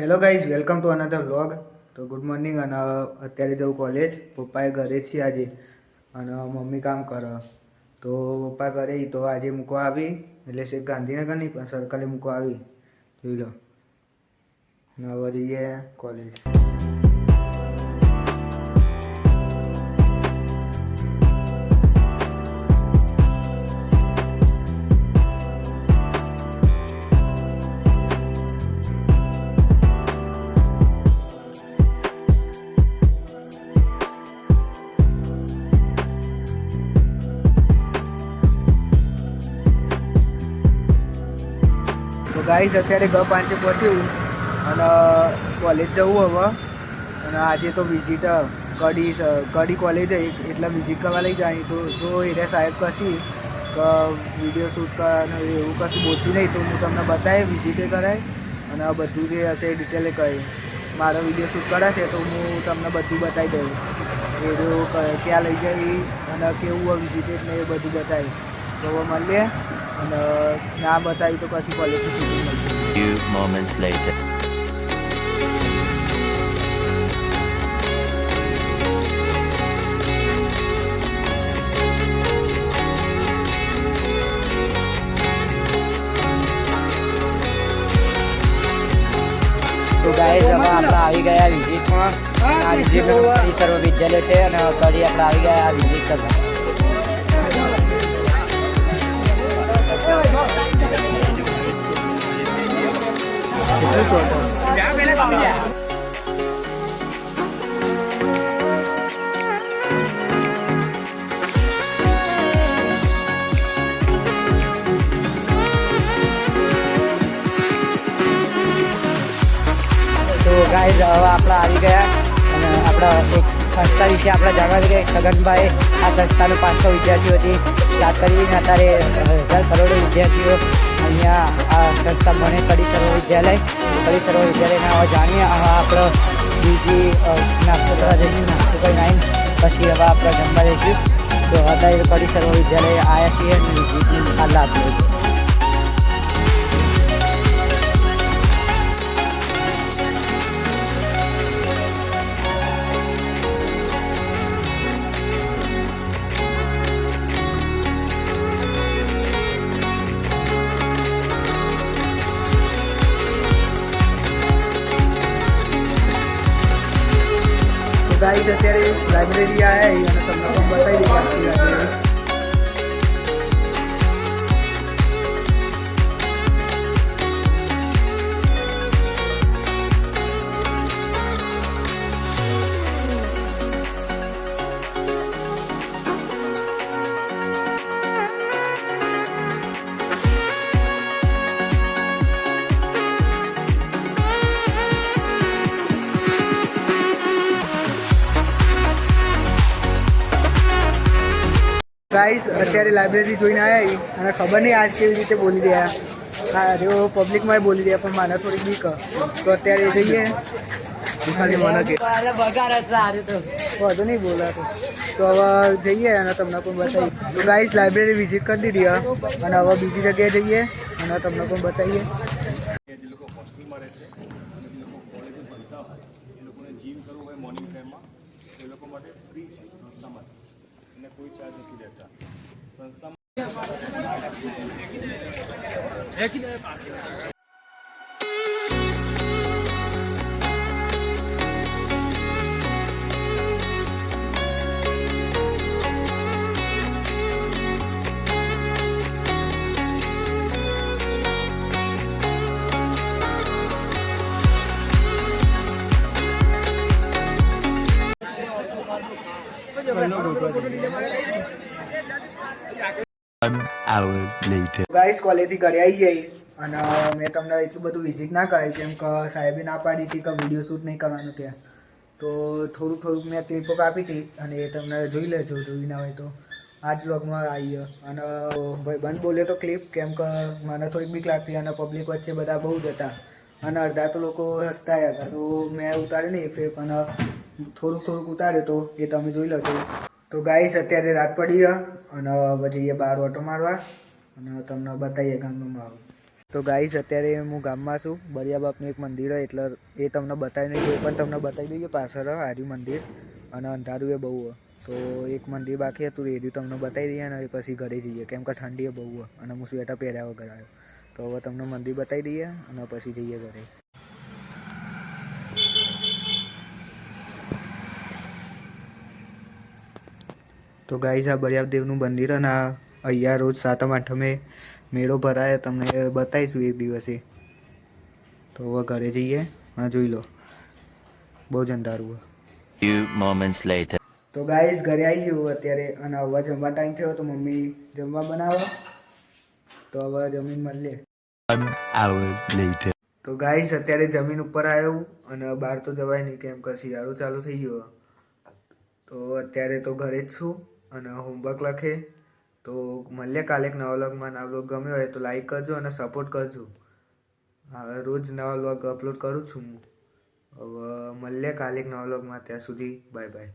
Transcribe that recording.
Hello guys welcome to another vlog તો good morning અને અત્યારે જવું કોલેજ પપ્પાએ ઘરે છે આજે. અને મમ્મી કામ કરે. તો પપ્પા ઘરે તો આજે મૂકવા આવી. એટલે છે ગાંધીનગર નહીં પણ સર્કલે મૂકવા આવી. જોઈ લો. હવે જઈએ કોલેજ તો ગાઈઝ અત્યારે ગ પાંચે પહોંચ્યું અને કોલેજ જવું હવે. અને આજે તો વિઝિટ કડી કડી કોલેજ એટલે વિઝિટ કરવા લઈ જાય. તો જો એરિયા સાહેબ કશી વીડિયો શૂટ કરવાનું એવું કશું બોલતી નહીં. તો હું તમને બતાવી વિઝિટે કરાય. અને બધું જે હશે ડિટેલે કહે મારો વીડિયો શૂટ કરાશે તો હું તમને બધું બતાવી દઉં. એ ક્યાં લઈ જાય અને કેવું વિઝિટેડ ને એ બધું બતાવી હવે મળીએ અને ના બતાવી તો પછી કોલેજથી શૂટિંગ મળશે Few moments later. તો ગાઈઝ હવે આપણે આવી ગયા વિઝિટમાં આ વિઝિટ સર્વ વિદ્યાલય છે અને ફરી આપણે આવી ગયા આ વિઝિટ કરવા ગાઈઝ હવે આપણે આવી ગયા અને આપણા એક સંસ્થા વિશે આપણે જાણવા છે કે છગનભાઈ આ સંસ્થાનું પાંચસો વિદ્યાર્થીઓથી સ્ટાર્ટ કરીને અત્યારે હજાર કરોડો વિદ્યાર્થીઓ અહીંયા આ સંસ્થા ભણે પરિસરો વિદ્યાલય, પરિસરો વિદ્યાલયના હવે જાણીએ. હવે આપણે બીજી નાસ્તો કરવા જઈએ. નાસ્તો આવીને પછી હવે આપણે જમવા જઈશું. તો અત્યારે પરિસરો વિદ્યાલય આવ્યા છીએ અને આ લાભ લઈએ ગાઈઝ અત્યારે લાઇબ્રેરી આવ્યા અને તમને પણ બતાવી ગાઈસ અત્યારે લાઇબ્રેરી જોઈને આવ્યા અને ખબર નહીં આજ કેવી રીતે બોલી રહ્યા. હા તેઓ પબ્લિકમાં બોલી રહ્યા પણ મને થોડીક બીક. તો અત્યારે જઈએ. વધુ નહીં બોલાતો. તો હવે જઈએ અને તમને પણ બતાવીએ. તો ગાઈસ લાઇબ્રેરી વિઝિટ કરી દીધી. અને હવે બીજી જગ્યાએ જઈએ અને તમને પણ બતાવીએ. જે લોકો હોસ્ટેલમાં રહે છે અને જે લોકો કોલેજે ભણતા હોય એ લોકોને જીમ કરવું હોય મોર્નિંગ ટાઈમમાં એ લોકો માટે ફ્રી છે. कोई चार्ज नहीं लेता संस्था ગાઈસ કોલેજથી ઘરે આવી જઈ અને મેં તમને એટલું બધું વિઝિટ ના કરાવી કેમ કે સાહેબે ના પાડી હતી કે વીડિયો શૂટ નહીં કરવાનું કે તો થોડુંક થોડુંક મેં ક્લિપો કાપી હતી અને એ તમને જોઈ લેજો જોઈ ના હોય તો. આ જ બ્લોગમાં આવી અને ભાઈ બંધ બોલ્યો તો ક્લિપ કેમ કે મને થોડીક બીક લાગતી અને પબ્લિક વચ્ચે બધા બહુ જ હતા. અને અડધા તો લોકો હસતા હતા. તો મેં ઉતાર્યું નહીં ફેર પણ થોડુંક થોડુંક ઉતાર્યું તો એ તમે જોઈ લો તો ગાઈસ, અત્યારે રાત પડી અને જઈએ બહાર ઓટો મારવા અને તમને બતાવીએ ગામનું મારું તો ગાઈસ, અત્યારે હું ગામમાં છું. બરિયા બાપનું એક મંદિર હોય એટલે એ તમને બતાવી નહીં, એ પણ તમને બતાવી દઈએ. પાછળ આર્યું મંદિર અને અંધારું એ બહુ તો એક મંદિર બાકી હતું, એ રહ્યું તમને બતાવી દઈએ અને પછી ઘરે જઈએ. કેમ કે ઠંડી બહુ અને હું સ્વેટર પહેર્યા વગર આવ્યો. તો હવે તમને મંદિર બતાવી દઈએ અને પછી જઈએ ઘરે. તો ગાઈસ આ બરિયાદેવનું મંદિર અને આ અહીંયા રોજ સાતમ આઠમે મેળો ભરાય તમને બતાવીશું એક દિવસે. તો હવે ઘરે જઈએ હા જોઈ લો. બહુ જ અંધારું હોય. તો ગાઈસ ઘરે આવી ગયું અત્યારે અને હવે જમવા ટાઈમ થયો તો મમ્મી જમવા બનાવો. તો હવે જમીન મળીએ One. તો ગાઈસ અત્યારે જમીન ઉપર આવ્યો અને બહાર તો જવાય નહીં, કેમ કે શિયાળો ચાલુ થઈ ગયો. તો અત્યારે તો ઘરે જ છું અને હોમવર્ક લખે. તો મળીએ કાલે એક નવા વ્લોગમાં નવા વ્લોગ ગમ્યો હોય તો લાઈક કરજો અને સપોર્ટ કરજો. હવે રોજ નવા વ્લોગ અપલોડ કરું છું હું. હવે મળીએ કાલે એક નવા વ્લોગમાં ત્યાં સુધી બાય બાય